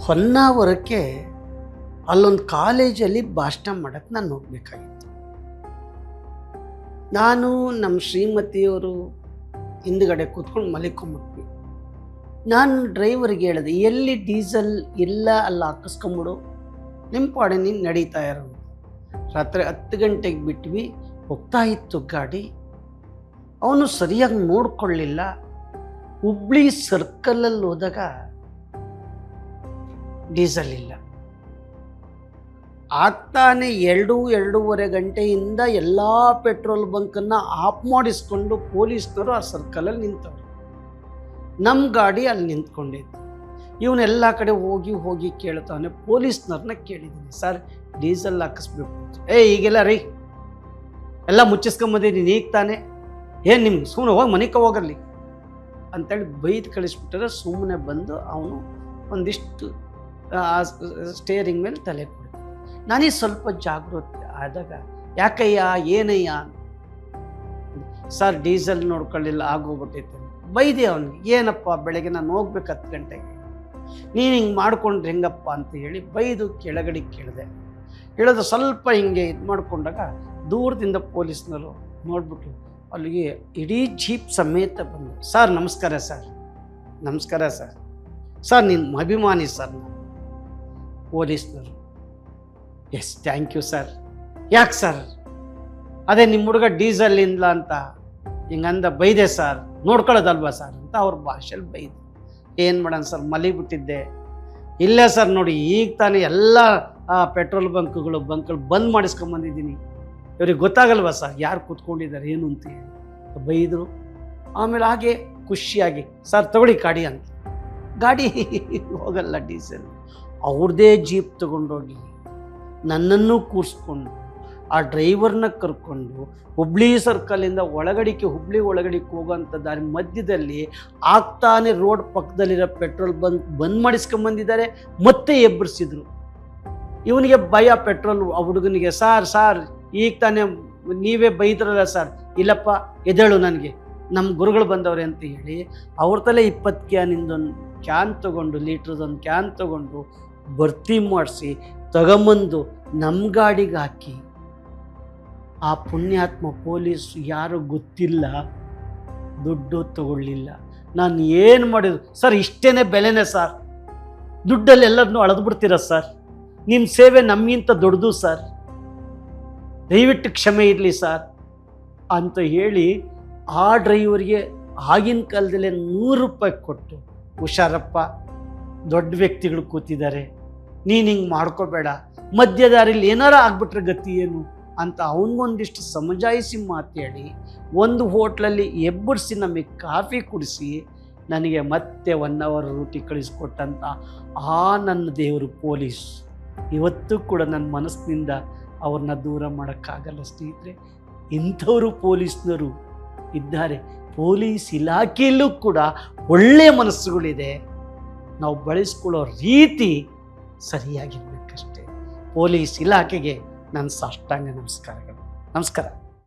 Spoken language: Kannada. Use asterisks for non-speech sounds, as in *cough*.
ಹೊನ್ನಾವರಕ್ಕೆ ಅಲ್ಲೊಂದು ಕಾಲೇಜಲ್ಲಿ ಭಾಷಣ ಮಾಡೋಕ್ಕೆ ನಾನು ಹೋಗಬೇಕಾಗಿತ್ತು. ನಾನು ನಮ್ಮ ಶ್ರೀಮತಿಯವರು ಹಿಂದುಗಡೆ ಕೂತ್ಕೊಂಡು ಮಲಿಕೊಂಬಿಟ್ವಿ. ನಾನು ಡ್ರೈವರ್ಗೆ ಹೇಳಿದೆ, ಎಲ್ಲಿ ಡೀಸೆಲ್ ಇಲ್ಲ ಅಲ್ಲ ಹಾಕಿಸ್ಕೊಂಬಿಡು ನಿಮ್ಮ ಪಾಡೆ ನೀನು ನಡೀತಾ ಇರೋ. ರಾತ್ರಿ ಹತ್ತು ಗಂಟೆಗೆ ಬಿಟ್ವಿ, ಹೋಗ್ತಾ ಇತ್ತು ಗಾಡಿ. ಅವನು ಸರಿಯಾಗಿ ನೋಡ್ಕೊಳ್ಳಿಲ್ಲ. ಹುಬ್ಳಿ ಸರ್ಕಲಲ್ಲಿ ಹೋದಾಗ ಡೀಸೆಲ್ ಇಲ್ಲ. ಆಗ್ತಾನೆ ಎರಡು, ಎರಡೂವರೆ ಗಂಟೆಯಿಂದ ಎಲ್ಲ ಪೆಟ್ರೋಲ್ ಬಂಕನ್ನು ಆಫ್ ಮಾಡಿಸ್ಕೊಂಡು ಪೊಲೀಸ್ನವರು ಆ ಸರ್ಕಲಲ್ಲಿ ನಿಂತವ್ರು. ನಮ್ಮ ಗಾಡಿ ಅಲ್ಲಿ ನಿಂತ್ಕೊಂಡಿತ್ತು ಇವನೆಲ್ಲ ಕಡೆ ಹೋಗಿ ಹೋಗಿ ಕೇಳ್ತಾನೆ ಪೊಲೀಸ್ನವ್ರನ್ನ ಕೇಳಿದ್ದೀನಿ. ಸರ್, ಡೀಸೆಲ್ ಹಾಕಿಸ್ಬೇಕು. ಏ ಈಗೆಲ್ಲ ರೀ, ಎಲ್ಲ ಮುಚ್ಚಿಸ್ಕೊಂಬಂದಿದ್ದೀನಿ ಈಗ ತಾನೆ. ಏನು ನಿಮ್ಗೆ ಸುಮ್ಮನೆ ಹೋಗಿ, ಮನೆಗೆ ಹೋಗಲಿ ಅಂತೇಳಿ ಬೈದು ಕಳಿಸ್ಬಿಟ್ರೆ ಸುಮ್ಮನೆ ಬಂದು ಅವನು ಒಂದಿಷ್ಟು ಸ್ಟೇರಿಂಗ್ ಮೇಲೆ ತಲೆ ಕೊಡ್ತು ನಾನೇ ಸ್ವಲ್ಪ ಜಾಗೃತಿ ಆದಾಗ, ಯಾಕಯ್ಯ, ಏನಯ್ಯ? ಸರ್, ಡೀಸೆಲ್ ನೋಡ್ಕೊಳ್ಳಿಲ್ಲ ಆಗೋಗ್ಬಿಟ್ಟಿತ್ತು ಬೈದೆ ಅವನು ಏನಪ್ಪ, ಬೆಳಗ್ಗೆ ನಾನು ಹೋಗ್ಬೇಕು ಹತ್ತು ಗಂಟೆಗೆ? ನೀನು ಹಿಂಗೆ ಮಾಡ್ಕೊಂಡ್ರೆ ಹೆಂಗಪ್ಪ ಅಂತ ಹೇಳಿ ಬೈದು ಕೆಳಗಡೆ ಕೇಳಿದೆ. ಹೇಳೋದು ಸ್ವಲ್ಪ ಹಿಂಗೆ ಇದು ಮಾಡಿಕೊಂಡಾಗ ದೂರದಿಂದ ಪೊಲೀಸ್ನವರು ನೋಡ್ಬಿಟ್ಟು ಅಲ್ಲಿಗೆ ಇಡೀ ಜೀಪ್ ಸಮೇತ ಬಂದು, ಸರ್, ನಮಸ್ಕಾರ ಸರ್. ನಮಸ್ಕಾರ ಸರ್. ಸರ್ ನಿಮ್ಮ ಅಭಿಮಾನಿ ಸರ್ ನಾನು. ಪೊಲೀಸ್ನವರು ಎಸ್ ಥ್ಯಾಂಕ್ ಯು ಸರ್ ಯಾಕೆ ಸರ್ ಅದೇ ನಿಮ್ಮ ಹುಡುಗ ಡೀಸೆಲ್ ಇಲ್ಲ ಅಂತ ಹಿಂಗಂದ ಬೈದೆ ಸರ್ ನೋಡ್ಕೊಳ್ಳೋದಲ್ವಾ ಸರ್ ಅಂತ ಅವ್ರ ಭಾಷೆಯಲ್ಲಿ ಬೈದು. ಏನು ಮಾಡೋಣ ಸರ್ ಮಲಿಬಿಟ್ಟಿದ್ದೆ ಇಲ್ಲೇ ಸರ್ ನೋಡಿ, ಈಗ ತಾನೇ ಎಲ್ಲ ಪೆಟ್ರೋಲ್ ಬಂಕ್ಗಳು ಬಂಕ್ಗಳು ಬಂದ್ ಮಾಡಿಸ್ಕೊಂಬಂದಿದ್ದೀನಿ ಇವ್ರಿಗೆ ಗೊತ್ತಾಗಲ್ವಾ ಸರ್ ಯಾರು ಕೂತ್ಕೊಂಡಿದ್ದಾರೆ, ಏನು ಅಂತ ಬೈದರು. ಆಮೇಲೆ ಹಾಗೆ ಖುಷಿಯಾಗಿ ಸರ್ ತಗೊಳ್ಳಿ ಗಾಡಿ ಅಂತ. ಗಾಡಿ *laughs* ಹೋಗಲ್ಲ, ಡೀಸೆಲ್. ಅವ್ರದ್ದೇ ಜೀಪ್ ತಗೊಂಡೋಗಿ ನನ್ನನ್ನು ಕೂರಿಸ್ಕೊಂಡು, ಆ ಡ್ರೈವರ್ನ ಕರ್ಕೊಂಡು ಹುಬ್ಳಿ ಸರ್ಕಲಿಂದ ಒಳಗಡಿಕೆ ಹುಬ್ಳಿ ಒಳಗಡಿಕೆ ಹೋಗೋಂಥ ದಾರಿ ಮಧ್ಯದಲ್ಲಿ ಆಗ್ತಾನೆ ರೋಡ್ ಪಕ್ಕದಲ್ಲಿರೋ ಪೆಟ್ರೋಲ್ ಬಂಕ್ ಬಂದ್ ಮಾಡಿಸ್ಕೊಂಬಂದಿದ್ದಾರೆ, ಮತ್ತೆ ಎಬ್ಬರಿಸಿದ್ರು. ಇವನಿಗೆ ಭಯ ಪೆಟ್ರೋಲ್, ಆ ಹುಡುಗನಿಗೆ, ಸಾರ್ ಸಾರ್, ಈಗ ತಾನೇ ನೀವೇ ಬೈದ್ರಲ್ಲ ಸರ್, ಇಲ್ಲಪ್ಪ ಎದೇಳು ನನಗೆ ನಮ್ಮ ಗುರುಗಳು ಬಂದವ್ರೆ ಅಂತ ಹೇಳಿ, ಅವ್ರ ತಲೆ ಇಪ್ಪತ್ತು ಕ್ಯಾನಿಂದೊಂದು ಕ್ಯಾನ್ ತೊಗೊಂಡು, ಲೀಟ್ರದೊಂದು ಕ್ಯಾನ್ ತಗೊಂಡು ಭರ್ತಿ ಮಾಡಿಸಿ ತಗೊಂಬಂದು ನಮ್ಮ ಗಾಡಿಗೆ ಹಾಕಿ. ಆ ಪುಣ್ಯಾತ್ಮ ಪೊಲೀಸ್ ಯಾರು ಗೊತ್ತಿಲ್ಲ, ದುಡ್ಡು ತಗೊಳ್ಳಿಲ್ಲ. ನಾನು ಏನು ಮಾಡಿದ್ರು, ಸರ್ ಇಷ್ಟೇ ಬೆಲೆನೇ ಸರ್. ದುಡ್ಡಲ್ಲಿ ಎಲ್ಲರನ್ನೂ ಅಳೆದ್ಬಿಡ್ತೀರ ಸರ್? ನಿಮ್ಮ ಸೇವೆ ನಮಗಿಂತ ದೊಡ್ಡದು ಸರ್. ದಯವಿಟ್ಟು ಕ್ಷಮೆ ಇರಲಿ ಸರ್. ಅಂತ ಹೇಳಿ ಆ ಡ್ರೈವರ್ಗೆ ಆಗಿನ ಕಾಲದಲ್ಲೇ ನೂರು ರೂಪಾಯಿ ಕೊಟ್ಟು ಹುಷಾರಪ್ಪ, ದೊಡ್ಡ ವ್ಯಕ್ತಿಗಳು ಕೂತಿದ್ದಾರೆ. ನೀನು ಹಿಂಗೆ ಮಾಡ್ಕೋಬೇಡ. ಮಧ್ಯದಾರಿಲಿ ಏನಾರ ಆಗ್ಬಿಟ್ರೆ ಗತಿ ಏನು? ಅಂತ ಅವನಿಗೊಂದಿಷ್ಟು ಸಮಜಾಯಿಸಿ ಮಾತಾಡಿ ಒಂದು ಹೋಟ್ಲಲ್ಲಿ ಎಬ್ಬರಿಸಿ ನಮಗೆ ಕಾಫಿ ಕುಡಿಸಿ, ನನಗೆ ಮತ್ತೆ ಒನ್ ಅವರ್ ರೂಟಿ ಕಳಿಸ್ಕೊಟ್ಟಂಥ ಆ ನನ್ನ ದೇವರು ಪೊಲೀಸ್. ಇವತ್ತು ಕೂಡ ನನ್ನ ಮನಸ್ಸಿನಿಂದ ಅವ್ರನ್ನ ದೂರ ಮಾಡೋಕ್ಕಾಗಲ್ಲ ಸ್ನೇಹಿತರೆ. ಇಂಥವರು ಪೊಲೀಸ್ನವರು ಇದ್ದಾರೆ. ಪೊಲೀಸ್ ಇಲಾಖೆಯಲ್ಲೂ ಕೂಡ ಒಳ್ಳೆಯ ಮನಸ್ಸುಗಳಿದೆ. ನಾವು ಬಳಸ್ಕೊಳ್ಳೋ ರೀತಿ ಸರಿಯಾಗಿರ್ಬೇಕಷ್ಟೇ. ಪೊಲೀಸ್ ಇಲಾಖೆಗೆ ನನ್ನ ಸಾಷ್ಟಾಂಗ ನಮಸ್ಕಾರಗಳು. ನಮಸ್ಕಾರ.